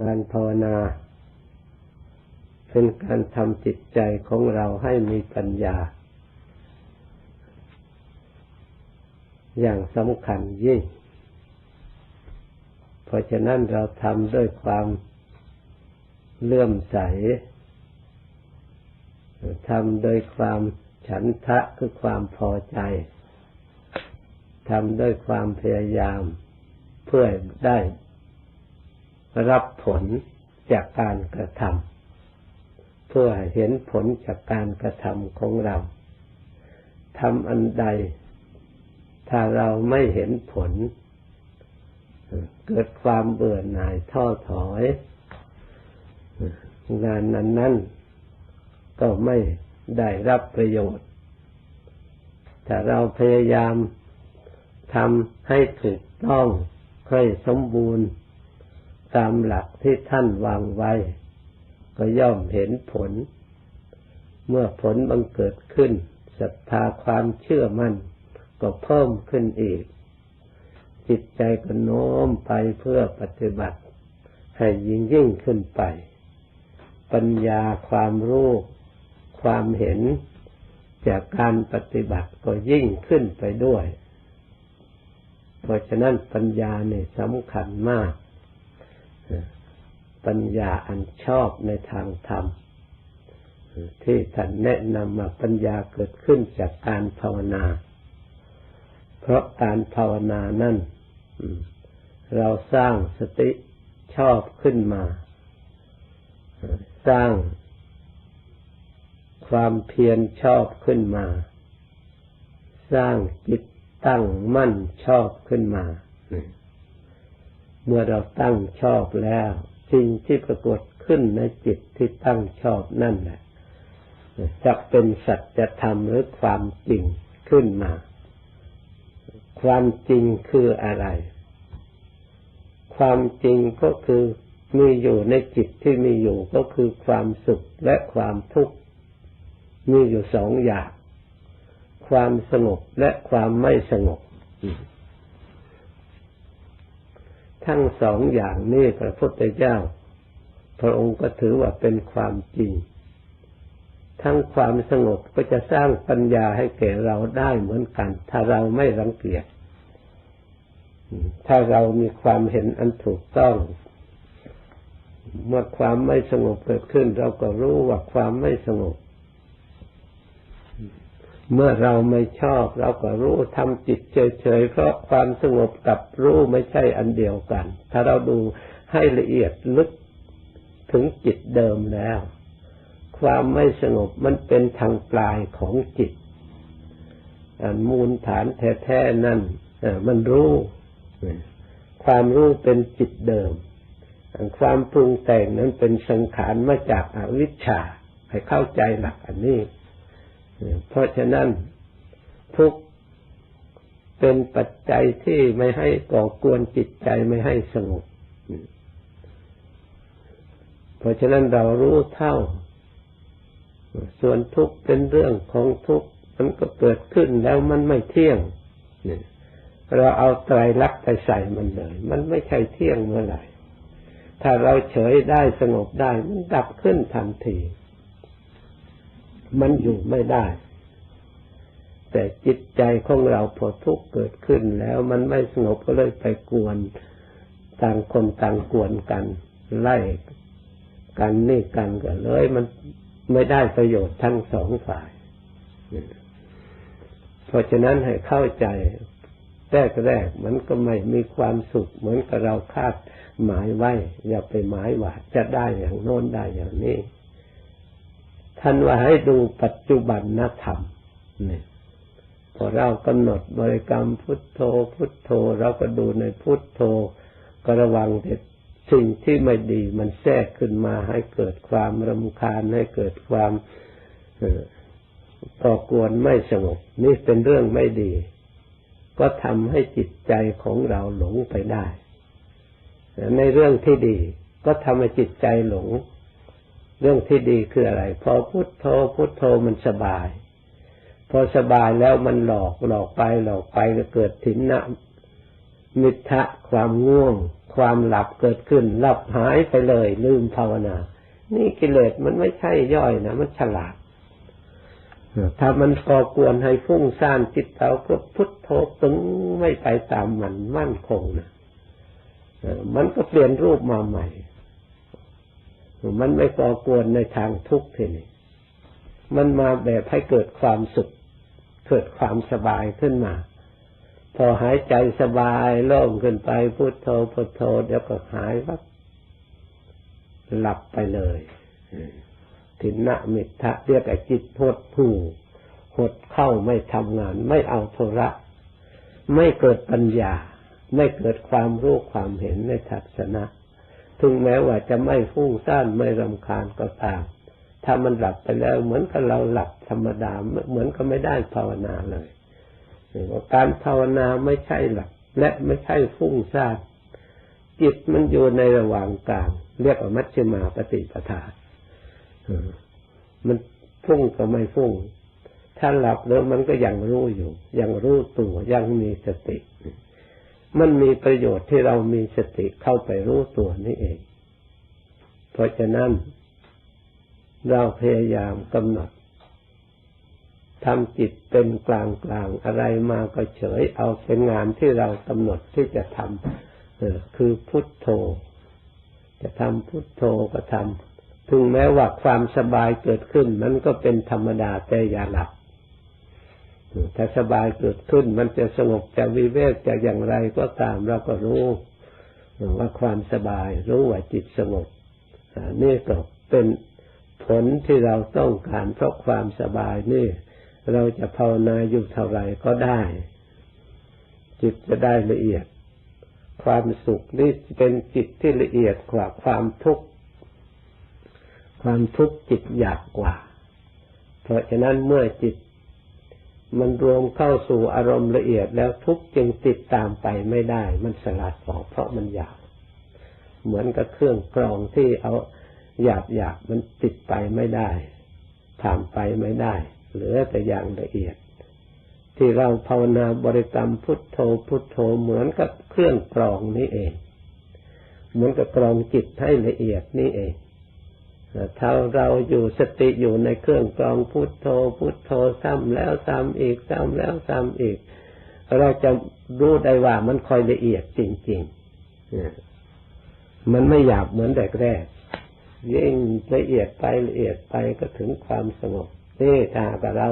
การภาวนา เป็นการทำจิตใจของเราให้มีปัญญา อย่างสำคัญยิ่ง เพราะฉะนั้นเราทำด้วยความเลื่อมใสทำโดยความฉันทะคือความพอใจทำด้วยความพยายาม เพื่อได้ รับผลจากการกระทำเพื่อเห็นผลจากการกระทำของเราทำอันใด ถ้าเราไม่เห็นผล เกิดความเบื่อหน่ายท้อถอย งานนั้นนั้นก็ไม่ได้รับประโยชน์ ถ้าเราพยายามทำให้ถูกต้องให้สมบูรณ์ ตามหลักที่ท่านวางไว้ ก็ย่อมเห็นผล เมื่อผลบังเกิดขึ้นศรัทธาความเชื่อมั่น ก็เพิ่มขึ้นอีก จิตใจก็โน้มไปเพื่อปฏิบัติ ให้ยิ่งยิ่งขึ้นไป ปัญญาความรู้ความเห็นจากการปฏิบัติก็ยิ่งขึ้นไปด้วย เพราะฉะนั้นปัญญาเนี่ยสำคัญมาก ปัญญาอันชอบในทางธรรม ที่ท่านแนะนำมาปัญญาเกิดขึ้นจากการภาวนา เพราะการภาวนานั่นเราสร้างสติชอบขึ้นมา สร้างความเพียรชอบขึ้นมา สร้างจิตตั้งมั่นชอบขึ้นมา เมื่อเราตั้งชอบแล้ว สิ่งที่ปรากฏขึ้นในจิตที่ตั้งชอบนั่นแหละจะเป็นสัจธรรมหรือความจริงขึ้นมา ความจริงคืออะไร ความจริงก็คือมีอยู่ในจิตที่มีอยู่ก็คือความสุขและความทุกข์มีอยู่สองอย่าง ความสงบและความไม่สงบ ทั้งสองอย่างนี้พระพุทธเจ้า พระองค์ก็ถือว่าเป็นความจริง ทั้งความสงบก็จะสร้างปัญญาให้แก่เราได้เหมือนกัน ถ้าเราไม่รังเกียจถ้าเรามีความเห็นอันถูกต้อง เมื่อความไม่สงบเกิดขึ้น เราก็รู้ว่าความไม่สงบ เมื่อเราไม่ชอบเราก็รู้ทำจิตเฉยๆเพราะความสงบกับรู้ไม่ใช่อันเดียวกัน ถ้าเราดูให้ละเอียดลึกถึงจิตเดิมแล้ว ความไม่สงบมันเป็นทางปลายของจิตอันมูลฐานแท้ๆนั่นมันรู้ ความรู้เป็นจิตเดิม ความปรุงแต่งนั้นเป็นสังขารมาจากอวิชชาให้เข้าใจหลักอันนี้ เพราะฉะนั้นทุกเป็นปัจจัยที่ไม่ให้ก่อกวนจิตใจไม่ให้สงบ เพราะฉะนั้นเรารู้เท่า ส่วนทุกข์เป็นเรื่องของทุกข์มันก็เกิดขึ้นแล้วมันไม่เที่ยง เราเอาไตรลักษณ์ไปใส่มันเลย มันไม่ใช่เที่ยงเมื่อไหร่ ถ้าเราเฉยได้สงบได้มันดับขึ้นทันที มันอยู่ไม่ได้ แต่จิตใจของเราพอทุกข์เกิดขึ้นแล้วมันไม่สงบก็เลยไปกวน ต่างคนต่างกวนกัน ไล่กันนี่กันก็เลยมันไม่ได้ประโยชน์ทั้งสองฝ่าย เพราะฉะนั้นให้เข้าใจแรกแรกมันก็ไม่มีความสุข เหมือนกับเราคาดหมายไว้ อย่าไปหมายว่าจะได้อย่างโน้นได้อย่างนี้ ท่านว่าให้ดูปัจจุบันนธรรมเนี่ยพอเรากำหนดบริกรรมพุทโธ พุทโธ เราก็ดูในพุทโธก็ระวังแต่สิ่งที่ไม่ดีมันแทรกขึ้นมาให้เกิดความรำคาญให้เกิดความก่อกวนไม่สงบ นี่เป็นเรื่องไม่ดี ก็ทำให้จิตใจของเราหลงไปได้ ในเรื่องที่ดี ก็ทำให้จิตใจหลง เรื่องที่ดีคืออะไร พอพุทโธพุทโธมันสบาย พอสบายแล้วมันหลอกหลอกไปหลอกไปก็เกิดถินนะมิทะความง่วง ความหลับเกิดขึ้น หลับหายไปเลย ลืมภาวนา นี่กิเลสมันไม่ใช่ย่อยนะมันฉลาดถ้ามันก่อกวนให้ฟุ้งซ่านจิตเราก็พุทโธตึงไม่ไปตามมันมั่นคงนะมันก็เปลี่ยนรูปมาใหม่ มันไม่ก่อกวนในทางทุกข์ทีนี้มันมาแบบให้เกิดความสุข เกิดความสบายขึ้นมา พอหายใจสบายโล่งขึ้นไปพุทโธพุทโธเดี๋ยวก็หายวับหลับไปเลยถินะมิทะเรียกไอ้จิตหดหูหดเข้าไม่ทำงาน ไม่เอาโทระ ไม่เกิดปัญญา ไม่เกิดความรู้ความเห็นในทัศนะ ถึงแม้ว่าจะไม่ฟุ้งซ่านไม่รำคาญก็ตาม ถ้ามันหลับไปแล้ว เหมือนกับเราหลับธรรมดาเหมือนก็ไม่ได้ภาวนาเลยการภาวนาไม่ใช่หลับและไม่ใช่ฟุ้งซ่านจิตมันอยู่ในระหว่างกลาง เรียกว่ามัชฌิมาปฏิปทามันฟุ้งก็ไม่ฟุ้งถ้าหลับแล้วมันก็ยังรู้อยู่ ยังรู้ตัวยังมีสติ มันมีประโยชน์ที่เรามีสติเข้าไปรู้ตัวนี่เอง เพราะฉะนั้น เราพยายามกำหนดทำจิตเป็นกลางกลางอะไรมาก็เฉย เอาเป็นงานที่เรากำหนดที่จะทำคือพุทโธ จะทำพุทโธก็ทำถึงแม้ว่าความสบายเกิดขึ้น มันก็เป็นธรรมดาแต่อย่าหลับ ถ้าสบายเกิดขึ้น มันจะสงบจะวิเวกจะอย่างไรก็ตามเราก็รู้ว่าความสบาย รู้ว่าจิตสงบนี่ก็เป็นผลที่เราต้องการเพราะความสบายนี่ เราจะภาวนาอยู่เท่าไหร่ก็ได้ จิตจะได้ละเอียด ความสุขนี่เป็นจิตที่ละเอียดกว่าความทุกข์ความทุกข์จิตยากกว่า เพราะฉะนั้นเมื่อจิต มันรวมเข้าสู่อารมณ์ละเอียดแล้วทุกจึงติดตามไปไม่ได้ มันสลัดออกเพราะมันอยาก เหมือนกับเครื่องกรองที่เอาหยาบหยาบมันติดไปไม่ได้ผ่านไปไม่ได้ เหลือแต่อย่างละเอียด ที่เราภาวนาบริกรรมพุทโธพุทโธเหมือนกับเครื่องกรองนี้เอง เหมือนกับกรองจิตให้ละเอียดนี่เอง ถ้าเราอยู่สติอยู่ในเครื่องกรองพุทโธ พุทโธซ้ำแล้วซ้ำอีกซ้ำแล้วซ้ำอีก เราจะรู้ได้ว่ามันคอยละเอียดจริงๆมันไม่หยาบเหมือนแรกแรกยิ่งละเอียดไปละเอียดไปก็ถึงความสงบนี่ถ้าเรา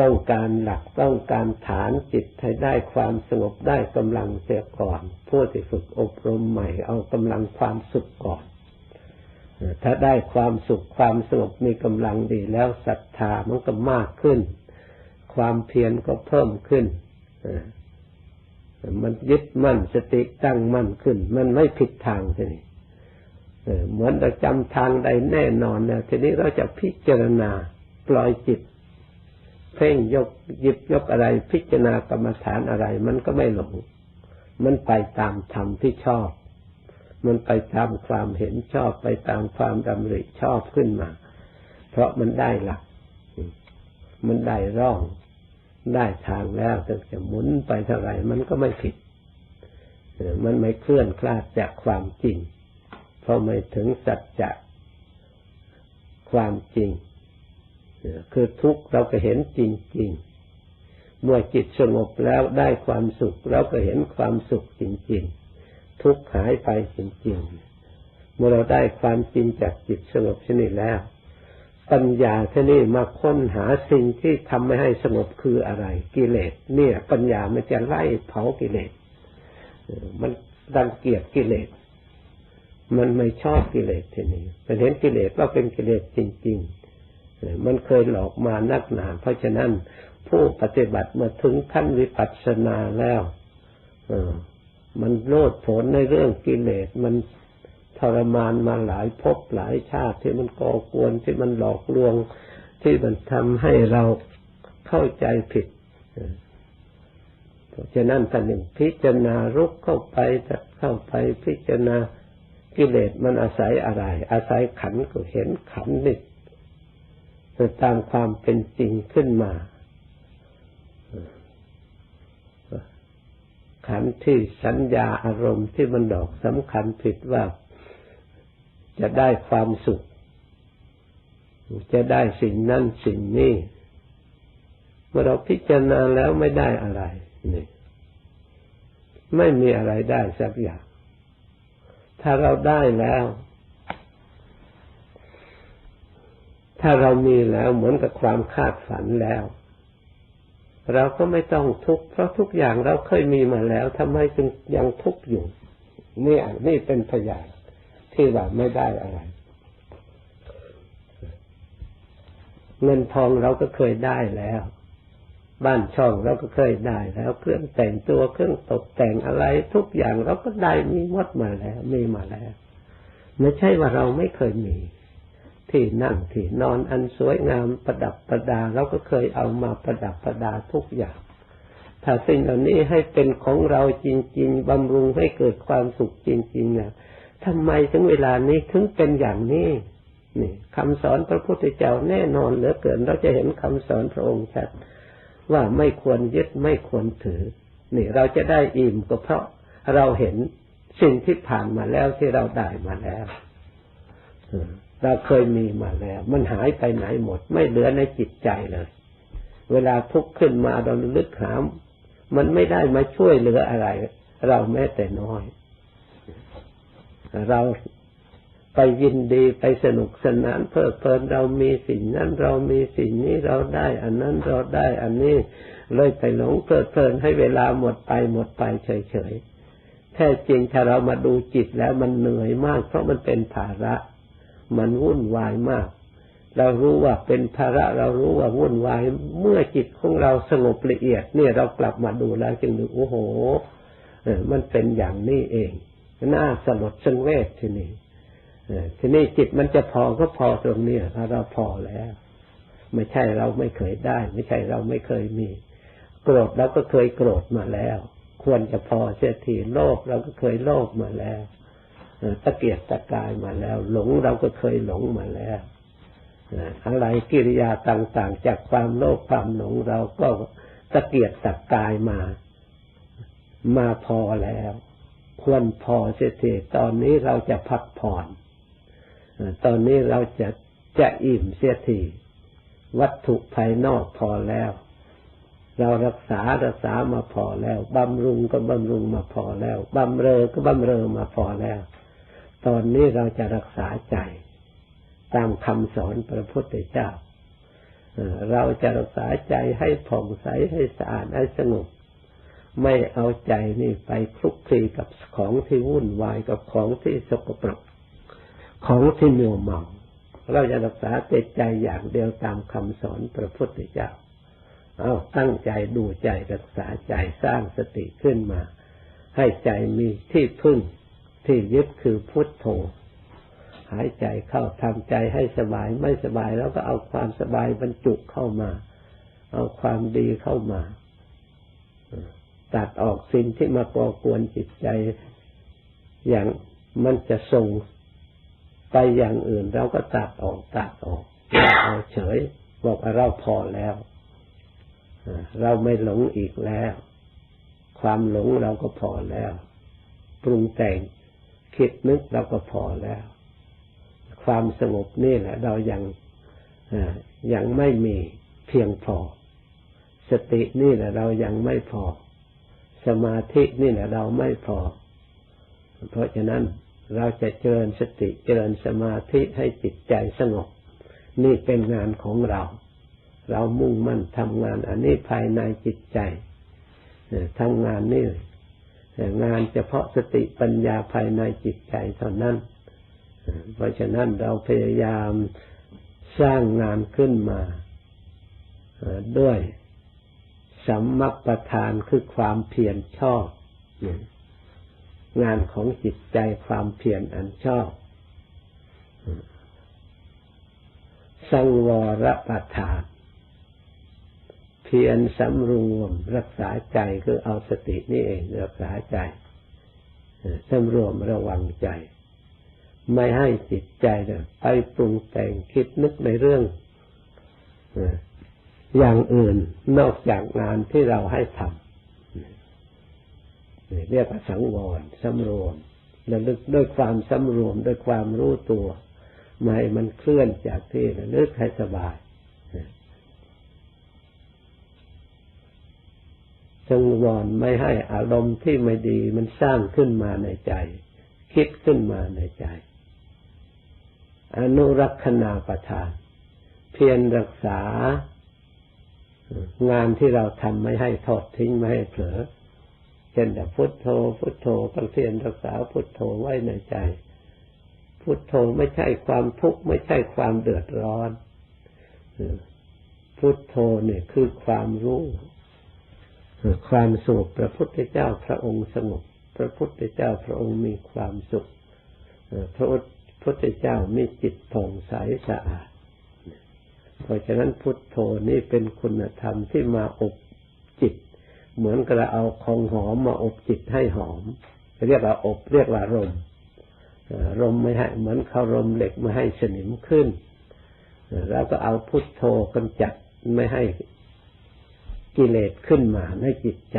ต้องการหลักต้องการฐานจิตให้ได้ความสงบได้กำลังเสียก่อนผู้ที่ฝึกอบรมใหม่เอากำลังความสุขก่อน ถ้าได้ความสุขความสงบมีกำลังดีแล้วศรัทธามันก็มากขึ้น ความเพียรก็เพิ่มขึ้นมันยึดมั่นสติตั้งมั่นขึ้น มันไม่ผิดทางทีนี้เหมือนเราจำทางใดแน่นอนแล้วทีนี้เราจะพิจารณาปล่อยจิต เพ่งยกหยิบยกอะไร พิจารณากรรมฐานอะไร มันก็ไม่หลง มันไปตามธรรมที่ชอบ มันไปตามความเห็นชอบไปตามความดำริชอบขึ้นมา เพราะมันได้หลัก มันได้ร่อง ได้ทางแล้วถึงจะหมุนไปเท่าไหร่มันก็ไม่ผิดมันไม่เคลื่อนคลาดจากความจริง เพราะไม่ถึงสัจจะความจริง คือทุกเราก็เห็นจริง ๆ เมื่อจิตสงบแล้วได้ความสุข เราก็เห็นความสุขจริง ๆ ทุกข์หายไปจริงๆเมื่อเราได้ความจริงจากจิตสงบชนิดแล้ว ปัญญาที่นี่มาค้นหาสิ่งที่ทำไม่ให้สงบคืออะไร กิเลสเนี่ย ปัญญามันจะไล่เผากิเลสมันดังเกียดกิเลสมันไม่ชอบกิเลสทีนี้เป็นเห็นกิเลสว่าเป็นกิเลสจริง ๆ มันเคยหลอกมานักหนา เพราะฉะนั้นผู้ปฏิบัติเมื่อถึงขั้นวิปัสสนาแล้ว มันโลดโผนในเรื่องกิเลสมันทรมานมาหลายภพหลายชาติที่มันก่อกวนที่มันหลอกลวงที่มันทำให้เราเข้าใจผิดเพราะฉะนั้นท่านหนึ่งพิจารณารุกเข้าไปจัดเข้าไปพิจารณากิเลสมันอาศัยอะไร อาศัยขันก็เห็นขันนี่ตามความเป็นจริงขึ้นมา ขันที่สัญญาอารมณ์ที่มันดอกสำคัญผิดว่าจะได้ความสุข จะได้สิ่งนั้นสิ่งนี้เมื่อเราพิจารณาแล้วไม่ได้อะไรนี่ไม่มีอะไรได้สักอย่าง ถ้าเราได้แล้ว ถ้าเรามีแล้วเหมือนกับความคาดฝันแล้ว เราก็ไม่ต้องทุกข์เพราะทุกอย่างเราเคยมีมาแล้วทำไมจึงยังทุกข์อยู่นี่นี่เป็นพยานที่ว่าไม่ได้อะไร เงินทองเราก็เคยได้แล้ว บ้านช่องเราก็เคยได้แล้ว เครื่องแต่งตัวเครื่องตกแต่งอะไร ทุกอย่างเราก็ได้มีหมดมาแล้ว มีมาแล้ว ไม่ใช่ว่าเราไม่เคยมี ที่นั่งที่นอนอันสวยงามประดับประดาเราก็เคยเอามาประดับประดาทุกอย่าง ถ้าสิ่งเหล่านี้ให้เป็นของเราจริง ๆบำรุงให้เกิดความสุขจริงๆนี่ยทำไมถึงเวลานี้ถึงเป็นอย่างนี้นี่คำสอนพระพุทธเจ้าแน่นอนเหลือเกิน เราจะเห็นคำสอนพระองค์ชัดว่าไม่ควรยึดไม่ควรถือ นี่เราจะได้อิ่มก็เพราะเราเห็นสิ่งที่ผ่านมาแล้วที่เราได้มาแล้ว เราเคยมีมาแล้ว มันหายไปไหนหมด ไม่เหลือในจิตใจเลย เวลาทุกข์ขึ้นมาเราลึกหาม มันไม่ได้มาช่วยเหลืออะไร เราแม้แต่น้อย เราไปยินดีไปสนุกสนานเพลิดเพลินเรามีสิ่งนั้นเรามีสิ่งนี้เราได้ อันนั้นเราได้อันนี้เลยไปหลงเพลิดเพลินให้เวลาหมดไปหมดไปเฉยๆแท้จริงถ้าเรามาดูจิตแล้วมันเหนื่อยมาก เพราะมันเป็นภาระ มันวุ่นวายมาก เรารู้ว่าเป็นภาระเรารู้ว่าวุ่นวาย เมื่อจิตของเราสงบละเอียด เนี่ยเรากลับมาดูแล้วจึงดูโอ้โหมันเป็นอย่างนี้เองน่าสลดสังเวชทีนี้ทีนี้จิตมันจะพอก็พอตรงนี้ถ้าเราพอแล้ว ไม่ใช่เราไม่เคยได้ ไม่ใช่เราไม่เคยมี โกรธเราก็เคยโกรธมาแล้ว ควรจะพอเสียทีโลภเราก็เคยโลภมาแล้ว ตะเกียกตะกายมาแล้ว หลงเราก็เคยหลงมาแล้วอะไรกิริยาต่าง ๆ จากความโลภความหลงเราก็ตะเกียกตะกายมา มาพอแล้ว ควรพอเสียทีตอนนี้เราจะพักผ่อนตอนนี้เราจะจะอิ่มเสียทีวัตถุภายนอกพอแล้ว เรารักษารักษามาพอแล้วบำรุงก็บำรุงมาพอแล้วบำเรอก็บำเรอมาพอแล้ว ตอนนี้เราจะรักษาใจ ตามคำสอนพระพุทธเจ้าเราจะรักษาใจให้ผ่องใสให้สะอาดให้สงบไม่เอาใจนี่ไปคลุกคลีกับของที่วุ่นวายกับของที่สกปรก ของที่เหนียวเมาเราจะรักษาจิตใจอย่างเดียวตามคำสอนพระพุทธเจ้า เอาตั้งใจดูใจรักษาใจสร้างสติขึ้นมา ให้ใจมีที่พึ่ง ที่ยึดคือพุทโธหายใจเข้าทำใจให้สบายไม่สบายแล้วก็เอาความสบายบรรจุเข้ามา เอาความดีเข้ามาตัดออกสิ่งที่มาก่อกวนจิตใจ อย่างมันจะส่งไปอย่างอื่นเราก็ตัดออกตัดออกเอาเฉย บอกเราพอแล้วเราไม่หลงอีกแล้ว ความหลงเราก็พอแล้ว ปรุงแต่ง คิดนึกเราก็พอแล้ว ความสงบนี่แหละ เรายังยังไม่มีเพียงพอ สตินี่แหละ เรายังไม่พอ สมาธินี่แหละ เราไม่พอ เพราะฉะนั้นเราจะเจริญสติเจริญสมาธิให้จิตใจสงบ นี่เป็นงานของเรา เรามุ่งมั่นทำงานอันนี้ภายในจิตใจทำงานนี่ งานเฉพาะสติปัญญาภายในจิตใจเท่านั้น เพราะฉะนั้นเราพยายามสร้างงานขึ้นมาด้วยสัมมัประธานคือความเพียรชอบ งานของจิตใจความเพียรอันชอบ สังวรประทาน เพียรสำรวมรักษาใจคือเอาสตินี่เองรักษาใจสำรวมระวังใจ ไม่ให้จิตใจไปปรุงแต่งคิดนึกในเรื่องอย่างอื่นนอกจากงานที่เราให้ทำเรียกว่าสังวรสำรวมระลึกด้วยความสำรวมด้วยความรู้ตัว ไม่มันเคลื่อนจากที่ระลึกให้สบาย สังวรไม่ให้อารมณ์ที่ไม่ดีมันสร้างขึ้นมาในใจ คิดขึ้นมาในใจ อนุรักษณาประทาน เพียรรักษางานที่เราทำไม่ให้ทอดทิ้งไม่ให้เผลอเช่นแต่พุทโธ พุทโธก็เพียรรักษาพุทโธไว้ในใจ พุทโธไม่ใช่ความทุกข์ไม่ใช่ความเดือดร้อนพุทโธเนี่ยคือความรู้ ความสุขพระพุทธเจ้าพระองค์สงบ พระพุทธเจ้าพระองค์มีความสุขพระพุทธเจ้ามีจิตผ่องใสสะอาด เพราะฉะนั้นพุทโธนี่เป็นคุณธรรมที่มาอบจิต เหมือนกราเอาของหอมมาอบจิตให้หอม เรียกว่าอบเรียกว่ารมรมไม่ให้เหมือนเขารมเหล็กไมาให้สนิมขึ้น แล้วก็เอาพุทโธกำจัดไม่ให้ กิเลสขึ้นมาในจิตใจ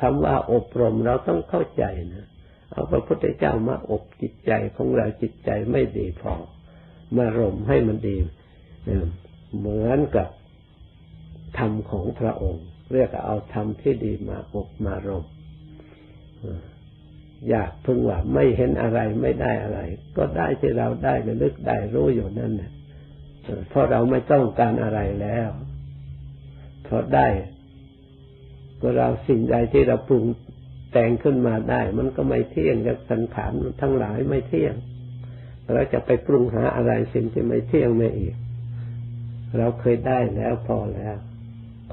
คำว่าอบรมเราต้องเข้าใจนะเอาพระพุทธเจ้ามาอบจิตใจของเราจิตใจไม่ดีพอ มารมให้มันดีเหมือนกับธรรมของพระองค์ เรียกเอาธรรมที่ดีมาอบมารมอยากพึงว่าไม่เห็นอะไรไม่ได้อะไร ก็ได้ที่เราได้ระลึกได้รู้อยู่นั่นแหละเพราะเราไม่ต้องการอะไรแล้ว พราะได้ ก็เราสิ่งใดที่เราปรุงแต่งขึ้นมาได้ มันก็ไม่เที่ยงกับสังขารทั้งหลายไม่เที่ยง เราจะไปปรุงหาอะไรสิ่งที่ไม่เที่ยงไม่อีก เราเคยได้แล้วพอแล้ว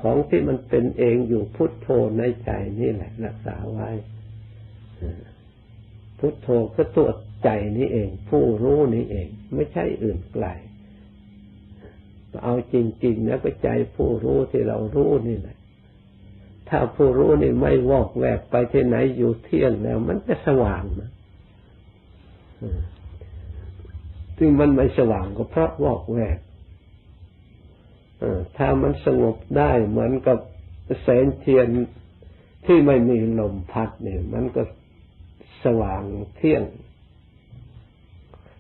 ของที่มันเป็นเองอยู่พุทโธในใจนี่แหละ รักษาไว้ พุทโธก็ตัวใจนี้เอง ผู้รู้นี้เอง ไม่ใช่อื่นไกล เอาจริงๆแล้วก็ใจผู้รู้ที่เรารู้นี่แหละ ถ้าผู้รู้นี่ไม่วอกแวกไปที่ไหนอยู่เที่ยงแล้ว มันจะสว่างนะซึ่งมันไม่สว่างก็เพราะวอกแวกถ้ามันสงบได้เหมือนกับแสงเทียนที่ไม่มีลมพัดเนี่ย มันก็สว่างเที่ยง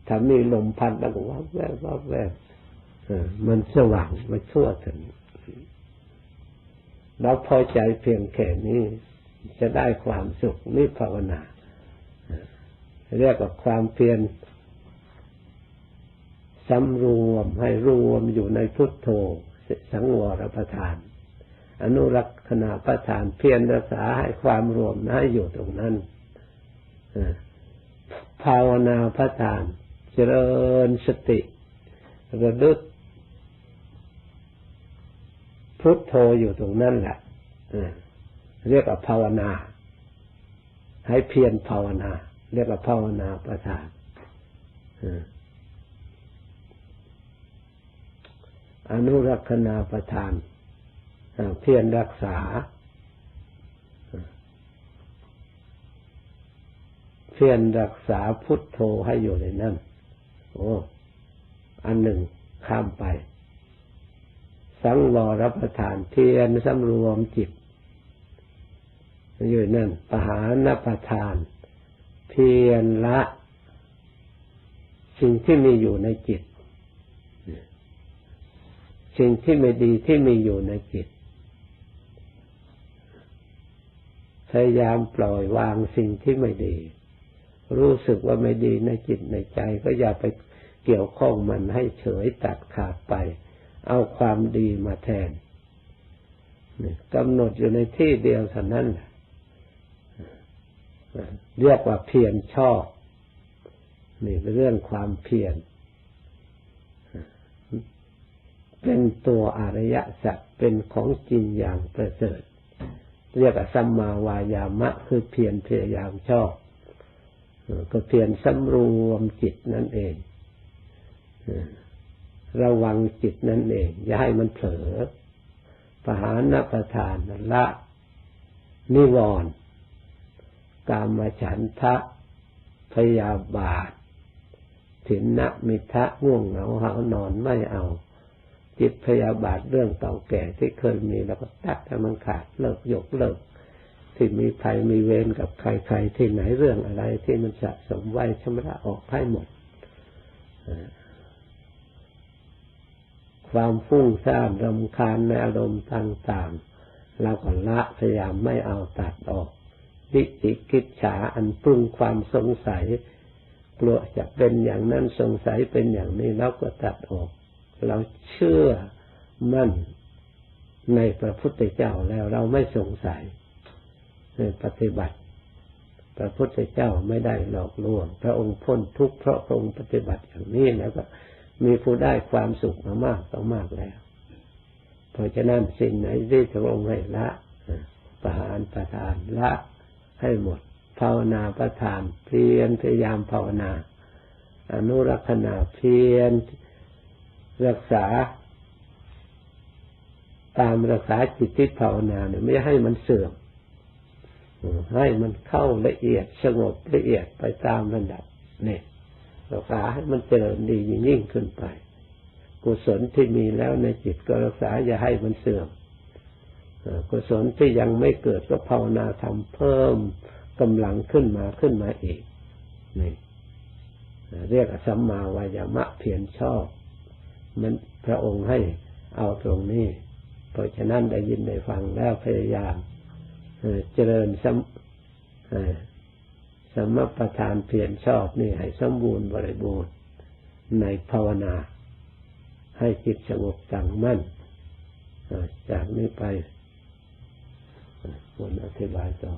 ถ้ามีลมพัดแล้วก็วับแวบวับแวบ มันสว่างไปทั่วถึงเราพอใจเพียงแค่นี้ จะได้ความสุขนี่ภาวนาเรียกว่าความเพียรสำรวมให้รวมอยู่ในพุทโธสังวรประทาน อนุรักษณาประทานเพียรรักษาให้ความรวมนะอยู่ตรงนั้นภาวนาประทาน เจริญสติ ระลึก พุทโธอยู่ตรงนั้นแหละเรียกว่าภาวนา ให้เพียรภาวนา เรียกว่าภาวนาประทานอนุรักษณาประทานเพียรรักษา เพียรรักษาพุทโธให้อยู่ในนั้น โอ้ อันหนึ่งข้ามไป สังวรประทานเพียรสำรวมจิต อยู่นั่นปหานประทาน เพียรละ สิ่งที่มีอยู่ในจิต สิ่งที่ไม่ดีที่มีอยู่ในจิต พยายามปล่อยวางสิ่งที่ไม่ดี รู้สึกว่าไม่ดีในจิตในใจ ก็อย่าไปเกี่ยวข้องมันให้เฉยตัดขาดไป เอาความดีมาแทนกำหนดอยู่ในที่เดียวเท่านั้นเรียกว่าเพียรชอบ นี่เป็นเรื่องความเพียรเป็นตัวอริยสัจเป็นของจริงอย่างประเสริฐ เรียกสัมมาวายามะ คือเพียรพยายามชอบ ก็เพียรสำรวมจิตนั่นเอง ระวังจิตนั่นเอง อย่าให้มันเผลอปหานประทานละนิวรณ์กามฉันทะพยาบาทถินนะมิทะง่วงเหงาหานอนไม่เอา จิตพยาบาทเรื่องเก่าแก่ที่เคยมีแล้วก็ตัดให้มันขาดเลิกยกเลิก ที่มีภัยมีเวรกับใครๆที่ไหนเรื่องอะไรที่มันสะสมไว้ชำระออกให้หมด ความฟุ้งซ่านรำคาญในอารมณ์ต่างๆเราก็ละพยายามไม่เอาตัดออกวิจิกิจฉาอันปรุงความสงสัยกลัวจะเป็นอย่างนั้นสงสัยเป็นอย่างนี้เราก็ตัดออก เราเชื่อมั่นในพระพุทธเจ้าแล้วเราไม่สงสัยปฏิบัติ พระพุทธเจ้าไม่ได้หลอกลวง พระองค์พ้นทุกข์เพราะพระองค์ปฏิบัติอย่างนี้แล้วก็ มีผู้ได้ความสุขมามากต่อมากแล้ว เพราะฉะนั้นสิ่งไหนที่พระองค์ให้ละประหารประทานละให้หมด ภาวนาประทาน เพียรพยายามภาวนา อนุรักษณาเพียรรักษา ตามรักษาจิตที่ภาวนาเนี่ยไม่ให้มันเสื่อมให้มันเข้าละเอียดสงบละเอียดไปตามระดับเนี่ย รักษาให้มันเจริญดียิ่งขึ้นไป กุศลที่มีแล้วในจิตก็รักษาอย่าให้มันเสื่อมกุศลที่ยังไม่เกิดก็ภาวนาทำเพิ่มกำลังขึ้นมาขึ้นมาอีกนี่เรียกสัมมาวายามะเพียรชอบ มันพระองค์ให้เอาตรงนี้ เพราะฉะนั้นได้ยินได้ฟังแล้วพยายามเจริญสัม สมประทานเปลี่ยนชอบนี่ให้สมบูรณ์บริบูรณ์ในภาวนา ให้จิตสงบตั้งมั่นจากนี้ไปคนอธิบายต่อ